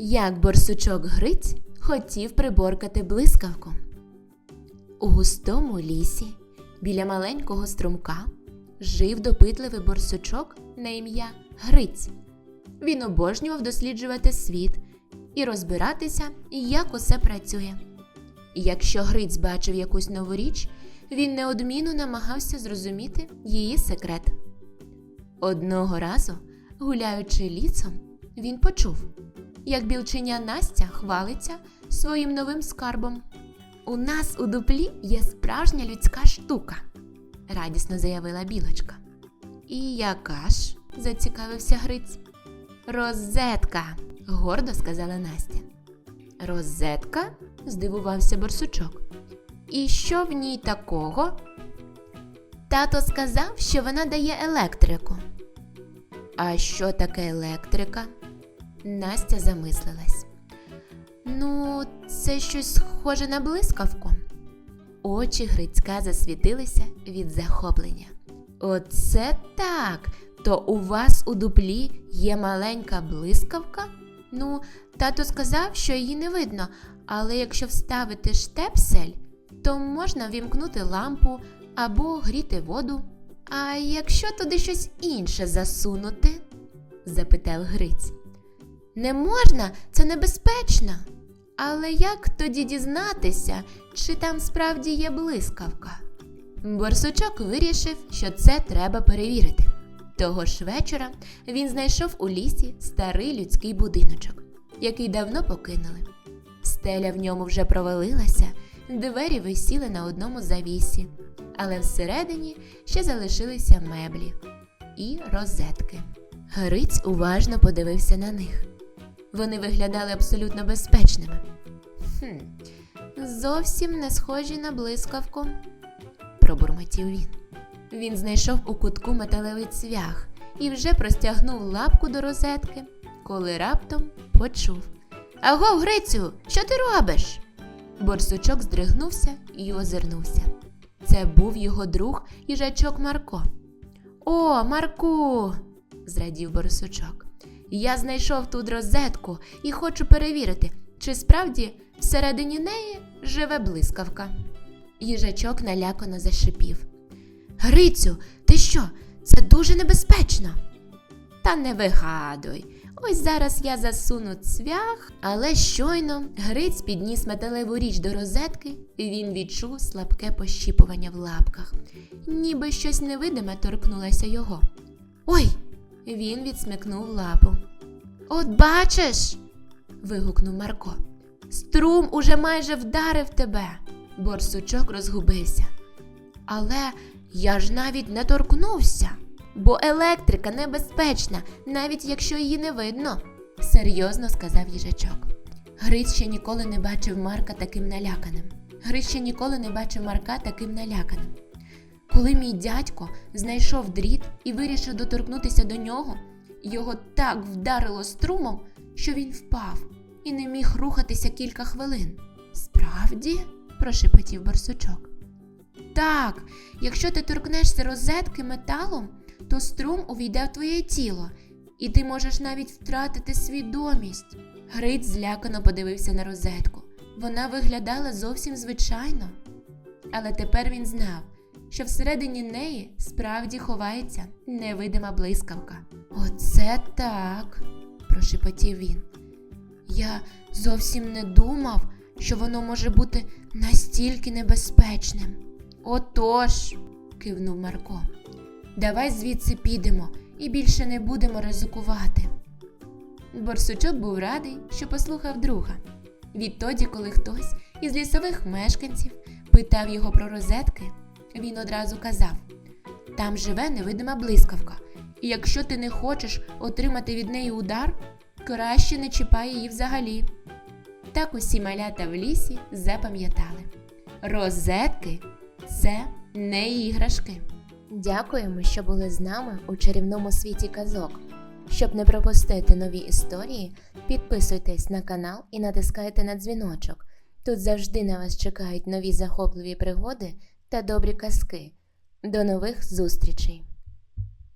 Як борсучок Гриць хотів приборкати блискавку. У густому лісі, біля маленького струмка, жив допитливий борсучок на ім'я Гриць. Він обожнював досліджувати світ і розбиратися, як усе працює. Якщо Гриць бачив якусь нову річ, він неодмінно намагався зрозуміти її секрет. Одного разу, гуляючи лісом, він почув, як білчиня Настя хвалиться своїм новим скарбом. У нас у дуплі є справжня людська штука, радісно заявила білочка. І яка ж? зацікавився Гриць. Розетка, гордо сказала Настя. Розетка? здивувався борсучок. І що в ній такого? Тато сказав, що вона дає електрику. А що таке електрика? Настя замислилась. Ну, це щось схоже на блискавку. Очі Грицька засвітилися від захоплення. Оце так. То у вас у дуплі є маленька блискавка? Ну, тато сказав, що її не видно, але якщо вставити штепсель, то можна вімкнути лампу або гріти воду. А якщо туди щось інше засунути? запитав Гриць. Не можна, це небезпечно. Але як тоді дізнатися, чи там справді є блискавка? Борсучок вирішив, що це треба перевірити. Того ж вечора він знайшов у лісі старий людський будиночок, який давно покинули. Стеля в ньому вже провалилася, двері висіли на одному завісі, але всередині ще залишилися меблі і розетки. Гриць уважно подивився на них. Вони виглядали абсолютно безпечними. Хм, зовсім не схожі на блискавку, пробурмотів він. Він знайшов у кутку металевий цвях і вже простягнув лапку до розетки, коли раптом почув. Аго, Грицю, що ти робиш? Борсучок здригнувся і озирнувся. Це був його друг їжачок Марко. О, Марку! зрадів борсучок. Я знайшов тут розетку і хочу перевірити, чи справді всередині неї живе блискавка. Їжачок налякано зашипів. Грицю, ти що? Це дуже небезпечно. Та не вигадуй. Ось зараз я засуну цвях, але щойно Гриць підніс металеву річ до розетки, і він відчув слабке пощіпування в лапках, ніби щось невидиме торкнулося його. Ой! Він відсмикнув лапу. От бачиш. вигукнув Марко. Струм уже майже вдарив тебе. Борсучок розгубився. Але я ж навіть не торкнувся, бо електрика небезпечна, навіть якщо її не видно, серйозно сказав їжачок. Гриць ще ніколи не бачив Марка таким наляканим. Гриць ще ніколи не бачив Марка таким наляканим. Коли мій дядько знайшов дріт і вирішив доторкнутися до нього, його так вдарило струмом, що він впав і не міг рухатися кілька хвилин. Справді? прошепотів борсучок. Так, якщо ти торкнешся розетки металом, то струм увійде в твоє тіло, і ти можеш навіть втратити свідомість. Гриць злякано подивився на розетку. Вона виглядала зовсім звичайно. Але тепер він знав, що всередині неї справді ховається невидима блискавка. Оце так, прошепотів він. Я зовсім не думав, що воно може бути настільки небезпечним. Отож, кивнув Марко. Давай звідси підемо і більше не будемо ризикувати. Борсучок був радий, що послухав друга. Відтоді, коли хтось із лісових мешканців питав його про розетки, він одразу казав: там живе невидима блискавка, і якщо ти не хочеш отримати від неї удар, краще не чіпай її взагалі. Так усі малята в лісі запам'ятали. Розетки це не іграшки. Дякуємо, що були з нами у чарівному світі казок. Щоб не пропустити нові історії, підписуйтесь на канал і натискайте на дзвіночок. Тут завжди на вас чекають нові захопливі пригоди та добрі казки. До нових зустрічей!